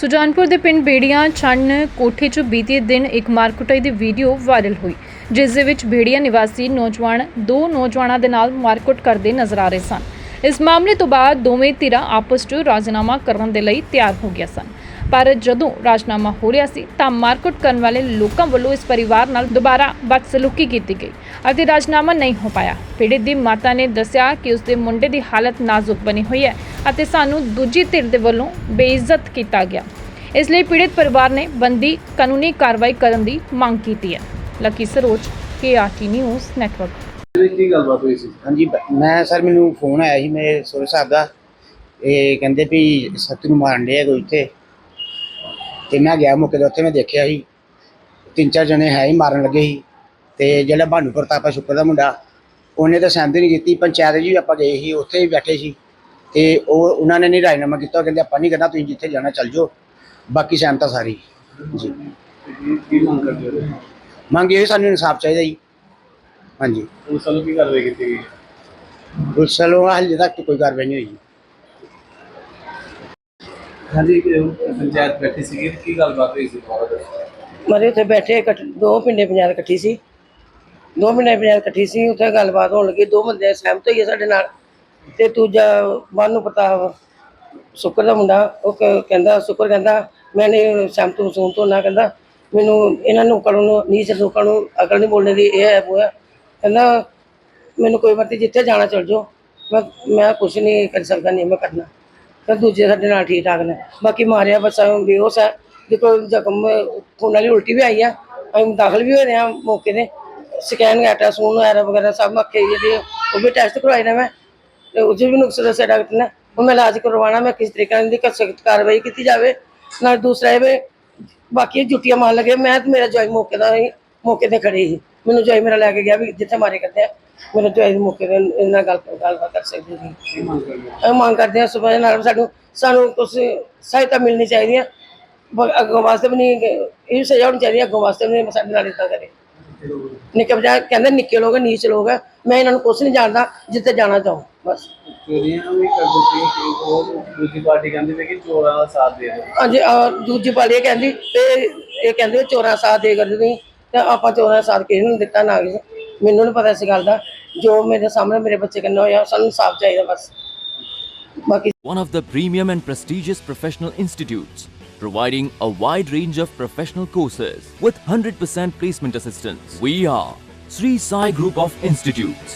ਸੁਜਾਨਪੁਰ ਦੇ ਪਿੰਡ ਬੇੜੀਆਂ ਛੰਨ ਕੋਠੇ 'ਚ ਬੀਤੇ ਦਿਨ ਇੱਕ ਮਾਰਕੁਟਾਈ ਦੀ ਵੀਡੀਓ ਵਾਇਰਲ ਹੋਈ, ਜਿਸ ਦੇ ਵਿੱਚ ਬੇੜੀਆਂ ਨਿਵਾਸੀ ਨੌਜਵਾਨ ਦੋ ਨੌਜਵਾਨਾਂ ਦੇ ਨਾਲ ਮਾਰਕੁੱਟ ਕਰਦੇ ਨਜ਼ਰ ਆ ਰਹੇ ਸਨ। ਇਸ ਮਾਮਲੇ ਤੋਂ ਬਾਅਦ ਦੋਵੇਂ ਧਿਰਾਂ ਆਪਸ 'ਚ ਰਾਜ਼ੀਨਾਮਾ ਕਰਨ ਦੇ ਲਈ ਤਿਆਰ ਹੋ ਗਿਆ ਸਨ। ਪਰ ਜਦੋਂ ਰਾਜਨਾਮਾ ਹੋ ਰਿਹਾ ਸੀ ਤਾਂ ਮਾਰਕੁੱਟ ਕਰਨ ਵਾਲੇ ਲੋਕਾਂ ਵੱਲੋਂ ਇਸ ਪਰਿਵਾਰ ਨਾਲ ਦੁਬਾਰਾ ਬਦਸਲੂਕੀ ਕੀਤੀ ਗਈ ਅਤੇ ਰਾਜਨਾਮਾ ਨਹੀਂ ਹੋ ਪਾਇਆ। ਪੀੜਿਤ ਦੀ ਮਾਤਾ ਨੇ ਦੱਸਿਆ ਕਿ ਉਸ ਦੇ ਮੁੰਡੇ ਦੀ ਹਾਲਤ ਨਾਜ਼ੁਕ ਬਣੀ ਹੋਈ ਹੈ ਅਤੇ ਸਾਨੂੰ ਦੂਜੀ ਧਿਰ ਦੇ ਵੱਲੋਂ ਬੇਇੱਜ਼ਤ ਕੀਤਾ ਗਿਆ। ਇਸ ਲਈ ਪੀੜਿਤ ਪਰਿਵਾਰ ਨੇ ਬੰਦੀ ਕਾਨੂੰਨੀ ਕਾਰਵਾਈ ਕਰਨ ਦੀ ਮੰਗ ਕੀਤੀ ਹੈ। Lucky Saroj KRT news network ਇਹਦੀ ਕੀ ਗੱਲਬਾਤ ਹੋਈ ਸੀ? ਹਾਂਜੀ ਬ- ਮੈਂ ਸਰ ਮੈਨੂੰ ਫੋਨ ਆਇਆ ਸੀ ਮੇਰੇ ਸੋਰੇ ਸਾਹਿਬ ਦਾ। ਇਹ ਕਹਿੰਦੇ ਵੀ ਸੱਤ ਨੂੰ ਮਾਰਨ ਦੇ ਕੋਈ ਇੱਥੇ। ਤੇ ਮੈਂ ਗਿਆ ਮੌਕੇ ਤੇ ਉੱਥੇ ਮੈਂ ਦੇਖਿਆ ਸੀ। ਤਿੰਨ ਚਾਰ ਜਣੇ ਹੈ ਹੀ ਮਾਰਨ ਲੱਗੇ ਸੀ। ਤੇ ਜਿਹੜਾ ਭਾਨੂ ਪ੍ਰਤਾਪ ਸ਼ੁਕਰ ਦਾ ਮੁੰਡਾ ਉਹਨੇ ਤਾਂ ਸਹਿਮਤੀ ਨਹੀਂ ਕੀਤੀ ਪੰਚਾਇਤ ਜੀ ਆਪਾਂ ਗਏ ਸੀ ਉੱਥੇ ਵੀ ਬੈਠੇ ਸੀ। ਤੇ ਉਹ ਉਹਨਾਂ ਨੇ ਨਹੀਂ ਰਾਜਨਾਮਾ ਕੀਤਾ। ਕਹਿੰਦੇ ਆਪਾਂ ਨਹੀਂ ਕਰਨਾ ਤੁਸੀਂ ਜਿੱਥੇ ਜਾਣਾ ਚੱਲ ਜਾਓ। ਬਾਕੀ ਸਹਿਮਤਾ ਸਾਰੀ। ਜੀ। ਕੀ ਮੰਗ ਕਰਦੇ ਹੋ ਮੰਗ ਇਹ ਸਾਨੂੰ ਇਨਸਾਫ ਚਾਹੀਦਾ ਜੀ। ਹਾਂਜੀ। ਪੁਲਿਸ ਵੱਲੋਂ ਕੀ ਕਾਰਵਾਈ ਕੀਤੀ ਗਈ? ਪੁਲਿਸ ਵੱਲੋਂ ਹਾਲੇ ਤੱਕ ਕੋਈ ਕਾਰਵਾਈ ਨਹੀਂ ਹੋਈ। ਹਾਂਜੀ ਕਿ ਪੰਚਾਇਤ ਬੈਠੀ ਸੀਗੀ, ਕੀ ਗੱਲਬਾਤ ਹੋਈ ਸੀ? ਬਾਅਦ ਮਰੇ ਉੱਥੇ ਬੈਠੇ, ਇਕੱਠ- ਦੋ ਪਿੰਡੇ ਪੰਜਾਬ ਇਕੱਠੀ ਸੀ। ਦੋ ਪਿੰਡੇ ਪੰਜਾਬ ਇਕੱਠੀ ਸੀ, ਉੱਥੇ ਗੱਲਬਾਤ ਹੋਣ ਲੱਗੀ, ਦੋ ਬੰਦੇ ਸਹਿਮਤ ਹੋਈਏ ਸਾਡੇ ਨਾਲ। ਤੇ ਦੂਜਾ ਮਨ ਪ੍ਰਤਾਪ ਸ਼ੁਕਰ ਦਾ ਮੁੰਡਾ, ਉਹ ਕ- ਕਹਿੰਦਾ, ਸ਼ੁਕਰ ਕਹਿੰਦਾ, ਮੈਂ ਨਹੀਂ ਸਹਿਮਤ ਹਸੂਨ ਤੋਂ ਨਾ ਕਹਿੰਦਾ, ਮੈਨੂੰ ਇਹਨਾਂ ਨੂੰ ਕਰਨ ਨੂੰ, ਨੀਚ ਲੋਕਾਂ ਨੂੰ ਅਕਲ ਨਹੀਂ ਬੋਲਣ ਦੀ, ਇਹ ਹੈ, ਉਹ ਹੈ। ਕਹਿੰਦਾ, ਮੈਨੂੰ ਕੋਈ ਮਰਜ਼ੀ ਜਿੱਥੇ ਜਾਣਾ ਚਲ ਜਾਓ, ਮੈਂ ਮੈਂ ਕੁਝ ਨਹੀਂ ਕਰ ਸਕਦਾ, ਨਹੀਂ ਮੈਂ ਕਰਨਾ। ਤੇ ਦੂਜੇ ਸਾਡੇ ਨਾਲ ਠੀਕ ਠਾਕ ਨੇ। ਬਾਕੀ ਮਾਰਿਆ ਬੱਚਾ ਬੇਹੋਸ਼ ਹੈ ਦੇਖੋ, ਜ਼ਖਮ, ਖੂਨ ਵਾਲੀ ਉਲਟੀ ਵੀ ਆਈ ਆ। ਅਸੀਂ ਦਾਖਲ ਵੀ ਹੋਏ ਆ ਮੌਕੇ ਤੇ। ਸਕੈਨ ਅਲਟਰਾਸਾਊਂਡ ਐਰਾ ਵਗੈਰਾ ਸਭ ਅੱਖੇ ਜਿਹੜੇ ਉਹ ਵੀ ਟੈਸਟ ਕਰਵਾਏ ਨੇ ਮੈਂ। ਤੇ ਉਹ 'ਚ ਵੀ ਨੁਕਸ ਦੱਸਿਆ ਡਾਕਟਰ ਨੇ। ਉਹ ਮੈਂ ਇਲਾਜ ਕਰਵਾਉਣਾ, ਮੈਂ ਕਿਸ ਤਰੀਕੇ ਨਾਲ ਦੀ ਸਖਤ ਕਾਰਵਾਈ ਕੀਤੀ ਜਾਵੇ। ਨਾਲ ਦੂਸਰਾ ਇਹ ਵੀ, ਬਾਕੀ ਜੁੱਤੀਆਂ ਮਾਰ ਲਗੇ। ਮੈਂ ਤੇ ਮੇਰਾ ਜਵਾਈ ਮੌਕੇ ਦਾ ਮੌਕੇ ਤੇ ਖੜੀ ਸੀ। ਮੈਨੂੰ ਜਵਾਈ ਮੇਰਾ ਲੈ ਕੇ ਗਿਆ ਵੀ ਜਿੱਥੇ ਮਾਰੇ ਕਰਦੇ ਆ ਮੇਰਾ ਜਵਾਈ ਮੌਕੇ ਤੇ ਇਹਨਾਂ ਗੱਲ ਗੱਲਬਾਤ ਕਰ ਸਕਦੀ ਸੀ ਕੀ ਮੰਗ ਕਰਦੇ ਹਾਂ? ਸੁਬਹ ਨਾਲ ਸਾਨੂੰ ਸਾਨੂੰ ਕੁਝ ਸਹਾਇਤਾ ਮਿਲਣੀ ਚਾਹੀਦੀ ਹੈ। ਅੱਗੋਂ ਵਾਸਤੇ ਵੀ ਨਹੀਂ ਇਹ ਸਜ਼ਾ ਹੋਣੀ ਚਾਹੀਦੀ ਅੱਗੋਂ ਵਾਸਤੇ ਵੀ ਨਹੀਂ ਸਾਡੇ ਨਾਲ ਇਦਾਂ ਕਰੇ। ਨਿੱਕੇ ਬਜਾ ਕਹਿੰਦੇ ਨਿੱਕੇ ਲੋਕ ਆ, ਨੀਚ ਲੋਕ ਆ। ਮੈਂ ਇਹਨਾਂ ਨੂੰ ਕੁਝ ਨਹੀਂ ਜਾਣਦਾ ਜਿੱਥੇ ਜਾਣਾ ਚਾਹੋ ਬਸ। ਚੋਰੀਆਂ ਵੀ ਕਰਦੇ ਸੀ ਕਿ ਉਹ ਦੂਜੀ ਪਾਰਟੀ ਕਹਿੰਦੀ ਸੀ ਕਿ ਚੋਰਾਂ ਦਾ ਸਾਥ ਦੇ ਦਿਓ। ਹਾਂਜੀ ਆਹ ਦੂਜੀ ਪਾਲੀ ਇਹ ਕਹਿੰਦੀ ਤੇ ਇਹ ਕਹਿੰਦੇ ਚੋਰਾਂ ਸਾਥ ਦੇ ਕਰਦੇ ਤੁਸੀਂ ਤੇ ਆਪਾਂ ਚੋਰਾਂ ਦਾ ਸਾਥ ਕਿਸੇ ਨੀ ਦਿੱਤਾ ਨਾ ਕਿਸੇ ਮੈਨੂੰ ਨਹੀਂ ਪਤਾ ਇਸ ਗੱਲ ਦਾ ਜੋ ਮੇਰੇ ਸਾਹਮਣੇ ਮੇਰੇ ਬੱਚੇ ਕੰਨੇ ਹੋਇਆ ਸਾਨੂੰ ਸਾਫ ਚਾਹੀਦਾ ਬਸ ਬਾਕੀ one of the premium and prestigious professional institutes, providing a wide range of professional courses with 100% placement assistance. We are Sri Sai Group of Institutes,